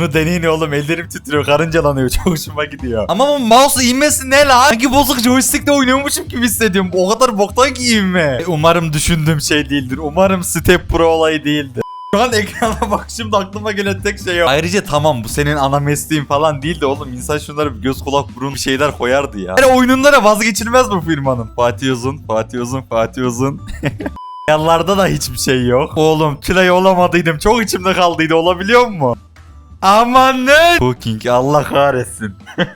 Bunu deneyin oğlum ellerim titriyor karıncalanıyor çok hoşuma gidiyor. Ama bu mouse inmesi ne lan? Sanki bozuk joystickle oynuyormuşum gibi hissediyorum. O kadar boktan ki inme. Umarım düşündüğüm şey değildir. Umarım Step Pro olayı değildir. Şu an ekrana bak şimdi aklıma gelen tek şey o. Ayrıca tamam bu senin ana mesleğin falan değil de oğlum insan şunlara göz kulak burun bir şeyler koyardı ya. Yani oyunlara vazgeçilmez bu firmanın. Fatih Uzun, Fatih Uzun, Fatih Uzun. Yanlarda da hiçbir şey yok. Oğlum Tülay olamadıydım. Çok içimde kaldıydı. Olabiliyor mu? Aman ne? Cooking Allah kahretsin.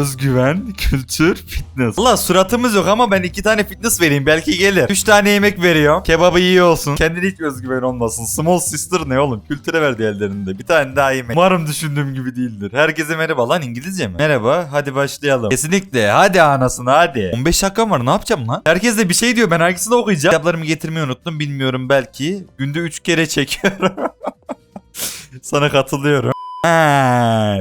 Özgüven, kültür, fitness. Allah suratımız yok ama ben iki tane fitness vereyim belki gelir. Üç tane yemek veriyorum. Kebabı iyi olsun. Kendine hiç özgüven olmasın. Small sister ne oğlum? Kültüre verdi ellerinde. Bir tane daha yemek. Umarım düşündüğüm gibi değildir. Herkese merhaba lan İngilizce mi? Merhaba hadi başlayalım. Kesinlikle hadi anasını hadi. 15 dakikam var ne yapacağım lan? Herkes de bir şey diyor ben hangisini okuyacağım? Kitaplarımı getirmeyi unuttum bilmiyorum belki. Günde 3 kere çekiyorum. Sana katılıyorum.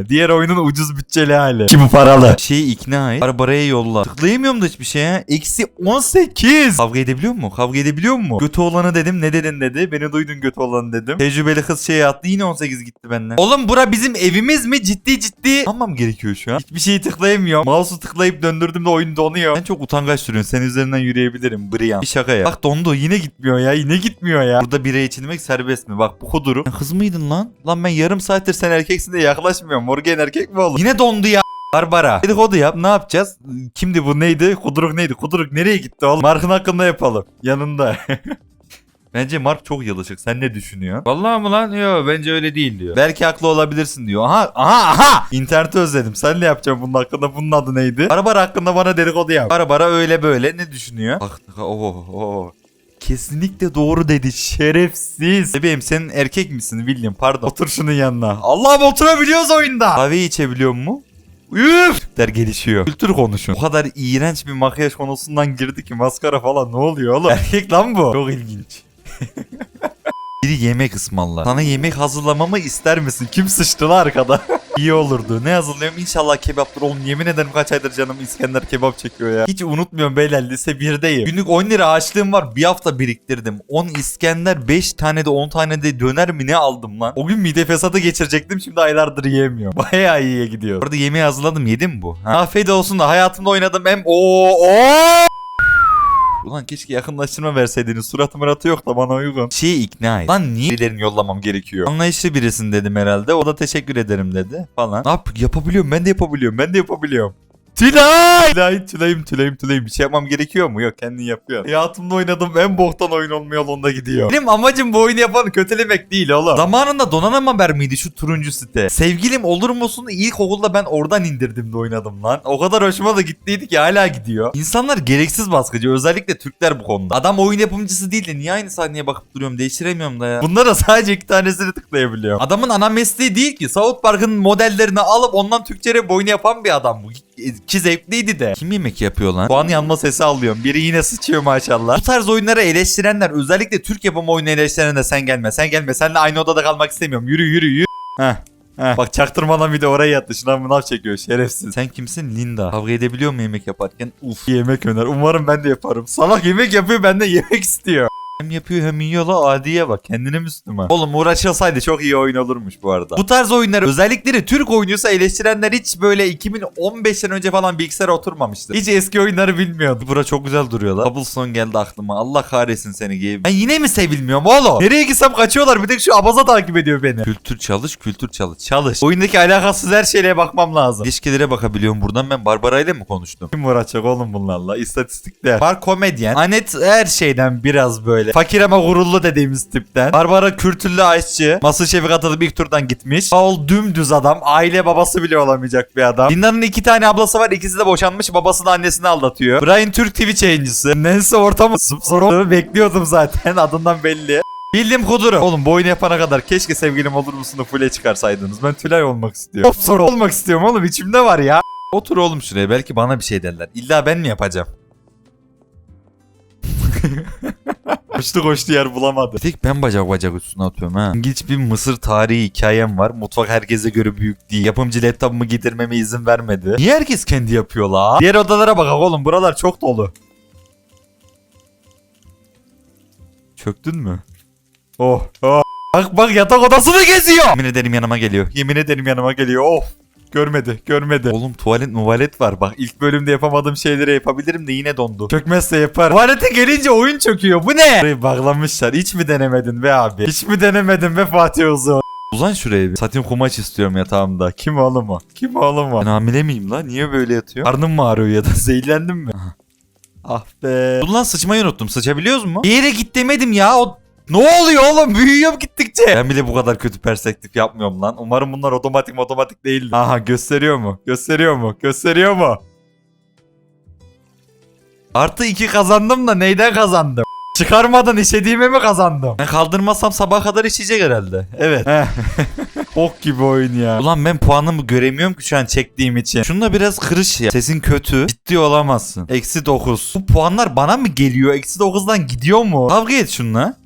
Diğer oyunun ucuz bütçeli hali. Ki bu paralı. Şeyi ikna et. Barbara'ya yolla. Tıklayamıyorum da hiçbir şeye. Eksi 18. Kavga edebiliyor mu? Kavga edebiliyor mu? Götü olanı dedim. Ne dedin dedi. Beni duydun götü olanı dedim. Tecrübeli kız şeye attı. Yine 18 gitti benden. Oğlum bura bizim evimiz mi? Ciddi ciddi. Tamam gerekiyor şu an. Hiçbir şeyi tıklayamıyorum. Mouse'u tıklayıp döndürdüğümde oyun donuyor. Ben çok utangaç sürüyorsun. Senin üzerinden yürüyebilirim. Brian. Bir şaka ya. Bak dondu. Yine gitmiyor ya. Yine gitmiyor ya. Burada bira içilmek serbest mi? Bak bu kuduru. Sen kız mıydın lan? Lan ben yarım saattir sen erkeksin de yaklaşmıyorum. Morgan erkek mi oğlum? Yine dondu ya. Barbara. Dedikodu yap ne yapacağız? Kimdi bu neydi? Kuduruk neydi? Kuduruk nereye gitti oğlum? Mark'ın hakkında yapalım. Yanında. Bence Mark çok yalışık. Sen ne düşünüyorsun? Vallahi mı lan? Yok bence öyle değil diyor. Belki haklı olabilirsin diyor. Aha aha aha. İnterneti özledim. Sen ne yapacaksın bunun hakkında? Bunun adı neydi? Barbara hakkında bana dedikodu yap. Barbara öyle böyle ne düşünüyor? Bak oh oh. Kesinlikle doğru dedi şerefsiz. Bebeğim sen erkek misin William pardon. Otur şunun yanına. Allah'ım oturabiliyoruz oyunda. Kahve içebiliyor mu? Üf! Türkler gelişiyor. Kültür konuşun. O kadar iğrenç bir makyaj konusundan girdi ki maskara falan ne oluyor oğlum? Erkek lan bu. Çok ilginç. Biri yemek ısmarlar. Sana yemek hazırlamamı ister misin? Kim sıçtı lan arkada? İyi olurdu. Ne hazırlıyorum? İnşallah kebaptır oğlum. Yemin ederim kaç aydır canım İskender kebap çekiyor ya. Hiç unutmuyorum beyler. Lise 1'deyim. Günlük 10 lira açlığım var. Bir hafta biriktirdim. 10 İskender 5 tane de 10 tane de döner mi ne aldım lan? O gün mide fesadı geçirecektim. Şimdi aylardır yiyemiyorum. Bayağı iyiye gidiyor. Orada yemeği hazırladım. Yedim bu? Ha? Afiyet olsun da hayatımda oynadım hem o o Ulan keşke yakınlaştırma verseydiniz. Suratı muratı yok da bana uygun. Şeyi ikna et. Lan niye birilerini yollamam gerekiyor? Anlayışlı birisin dedim herhalde. O da teşekkür ederim dedi falan. Ne yap? Yapabiliyorum. Ben de yapabiliyorum. Ben de yapabiliyorum. Tülay! Tülay, Tülay'ım, Tülay'ım, Tülay'ım. Bir şey yapmam gerekiyor mu? Yok kendin yapıyor. Hayatımda oynadım en boktan oyun olma yolunda gidiyor. Benim amacım bu oyunu yapanı kötülemek değil oğlum. Zamanında donanan haber miydi şu turuncu site? Sevgilim olur musun? İlk okulda ben oradan indirdim de oynadım lan. O kadar hoşuma da gittiydi ki hala gidiyor. İnsanlar gereksiz baskıcı. Özellikle Türkler bu konuda. Adam oyun yapımcısı değil de niye aynı sahneye bakıp duruyorum? Değiştiremiyorum da ya. Bunlara sadece iki tanesini tıklayabiliyorum. Adamın ana mesleği değil ki. South Park'ın modellerini alıp ondan Türkçe rap oyunu yapan bir adam bu ki zevkliydi de. Kim yemek yapıyor lan? Puan yanma sesi alıyorum. Biri yine sıçıyor maşallah. Bu tarz oyunları eleştirenler özellikle Türk yapımı oyunu eleştiren de sen gelme sen gelme. Seninle aynı odada kalmak istemiyorum. Yürü yürü yürü. Heh. Heh. Bak çaktırmadan bir de oraya yattı. Şuna mınav çekiyor şerefsiz. Sen kimsin? Linda. Kavga edebiliyor mu yemek yaparken? Uf. Yemek öner. Umarım ben de yaparım. Salak yemek yapıyor ben de yemek istiyor. Hem yapıyor hem yiyor la adiye bak kendine Müslüman. Oğlum uğraşılsaydı çok iyi oyun olurmuş bu arada. Bu tarz oyunları özellikleri Türk oynuyorsa eleştirenler hiç böyle 2015'ten önce falan bilgisayara oturmamıştır. Hiç eski oyunları bilmiyordu. Bura çok güzel duruyor la. Cobblestone geldi aklıma. Allah kahretsin seni game. Ben yine mi sevilmiyorum oğlum? Nereye gitsem kaçıyorlar. Bir tek şu abaza takip ediyor beni. Kültür çalış, kültür çalış. Çalış. Oyundaki alakasız her şeye bakmam lazım. İlişkilere bakabiliyorum buradan. Ben Barbara ile mi konuştum? Kim uğraşacak oğlum bunlarla? İstatistikte. Var komedyen. Anet her şeyden biraz böyle. Fakir ama gururlu dediğimiz tipten. Barbara kültürlü aşçı. Masterchef'e katılıp ilk turdan gitmiş. Paul dümdüz adam. Aile babası bile olamayacak bir adam. Linda'nın iki tane ablası var. İkisi de boşanmış. Babası da annesini aldatıyor. Brian Türk Twitch yayıncısı. Nancy ortamı soru bekliyordum zaten. Adından belli. Bildim kuduru. Oğlum bu oyunu yapana kadar keşke sevgilim olur musun da full'e çıkarsaydınız. Ben Tülay olmak istiyorum. Çok soru olmak istiyorum oğlum içimde var ya. Otur oğlum şuraya belki bana bir şey derler. İlla ben mi yapacağım? Koştu koştu yer bulamadı. Bir tek ben bacak bacak üstüne atıyorum ha. İlginç bir Mısır tarihi hikayem var. Mutfak herkese göre büyük değil. Yapımcı laptopumu getirmeme izin vermedi. Niye herkes kendi yapıyor la? Diğer odalara bak oğlum buralar çok dolu. Çöktün mü? Oh oh. Bak bak yatak odasını geziyor. Yemin ederim yanıma geliyor. Yemin ederim yanıma geliyor. Of. Görmedi, görmedi. Oğlum tuvalet muvalet var. Bak ilk bölümde yapamadığım şeyleri yapabilirim de yine dondu. Çökmezse yapar. Tuvalete gelince oyun çöküyor. Bu ne? Burayı bağlamışlar. Hiç mi denemedin be abi? Hiç mi denemedin be Fatih Uzun? Uzan şuraya bir. Satin kumaş istiyorum yatağımda. Kim oğlum o? Kim oğlum o? Ben hamile miyim lan? Niye böyle yatıyor? Karnım mı ağrıyor ya da zehirlendim mi? ah be. Dur lan sıçmayı unuttum. Sıçabiliyoruz mu? Bir yere git demedim ya. O ne oluyor oğlum? Büyüyorum gittikçe. Ben bile bu kadar kötü perspektif yapmıyorum lan. Umarım bunlar otomatik otomatik değil. Aha gösteriyor mu? Gösteriyor mu? Gösteriyor mu? Artı iki kazandım da neyden kazandım? Çıkarmadan işediğime mi kazandım? Ben kaldırmazsam sabah kadar işeyecek herhalde. Evet. Bok gibi oyun ya. Ulan ben puanımı göremiyorum ki şu an çektiğim için. Şunda biraz kırış ya. Sesin kötü. Ciddi olamazsın. Eksi 9. Bu puanlar bana mı geliyor? Eksi 9'dan gidiyor mu? Kavga et şunla.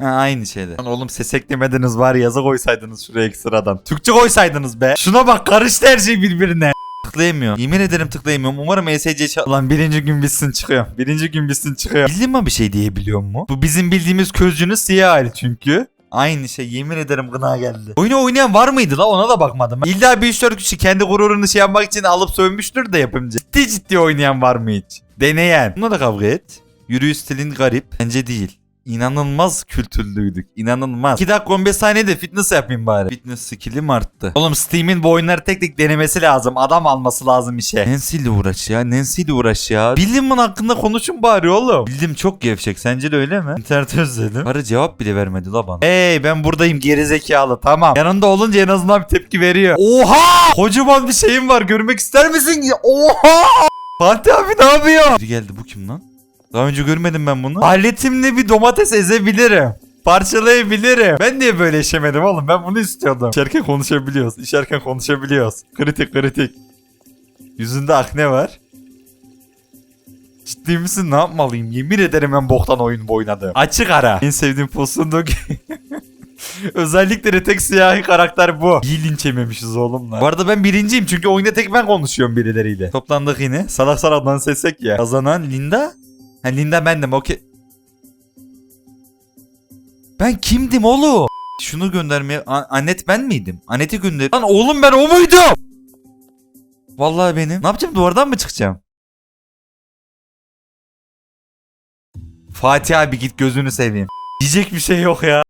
Ha, aynı şeyde. Lan oğlum ses eklemediniz var yazı koysaydınız şuraya ekstradan. Türkçe koysaydınız be. Şuna bak karıştı her şey birbirine. Tıklayamıyorum. Yemin ederim tıklayamıyorum. Umarım ESC çal... Lan birinci gün bitsin çıkıyor. Birinci gün bitsin çıkıyor. Bildin mi bir şey diyebiliyor mu? Bu bizim bildiğimiz közcünün siyah hali çünkü. Aynı şey yemin ederim gına geldi. Oyunu oynayan var mıydı la ona da bakmadım. İlla bir 3-4 kişi kendi gururunu şey yapmak için alıp sövmüştür de yapımcı. Ciddi ciddi oynayan var mı hiç? Deneyen. Buna da kavga et. Yürüyüş stilin garip. Bence değil. İnanılmaz kültürlüydük. İnanılmaz. 2 dakika 15 saniyede fitness yapayım bari. Fitness skill'im arttı. Oğlum Steam'in bu oyunları tek tek denemesi lazım. Adam alması lazım işe. Nancy ile uğraş ya. Nancy ile uğraş ya. Bildim bunun hakkında konuşun bari oğlum. Bildim çok gevşek. Sence de öyle mi? İnternete özledim. Karı cevap bile vermedi la bana. Hey ben buradayım gerizekalı tamam. Yanında olunca en azından bir tepki veriyor. Oha! Kocaman bir şeyim var. Görmek ister misin? Oha! Fatih abi ne yapıyor? Biri geldi bu kim lan? Daha önce görmedim ben bunu. Aletimle bir domates ezebilirim. Parçalayabilirim. Ben niye böyle işemedim oğlum? Ben bunu istiyordum. İşerken konuşabiliyoruz. İşerken konuşabiliyoruz. Kritik kritik. Yüzünde akne var. Ciddi misin? Ne yapmalıyım? Yemin ederim ben boktan oyun bu oynadım. Açık ara. En sevdiğim postunduk. Özellikleri tek siyahi karakter bu. İyi linç yememişiz oğlumla. Bu arada ben birinciyim çünkü oyunda tek ben konuşuyorum birileriyle. Toplandık yine. Salak salak dans etsek ya. Kazanan Linda. Ha Linda bendim okey. Ben kimdim oğlum? Şunu göndermeye... A- Anet ben miydim? Anet'i gönder... Lan oğlum ben o muydum? Vallahi benim. Ne yapacağım duvardan mı çıkacağım? Fatih abi git gözünü seveyim. Diyecek bir şey yok ya.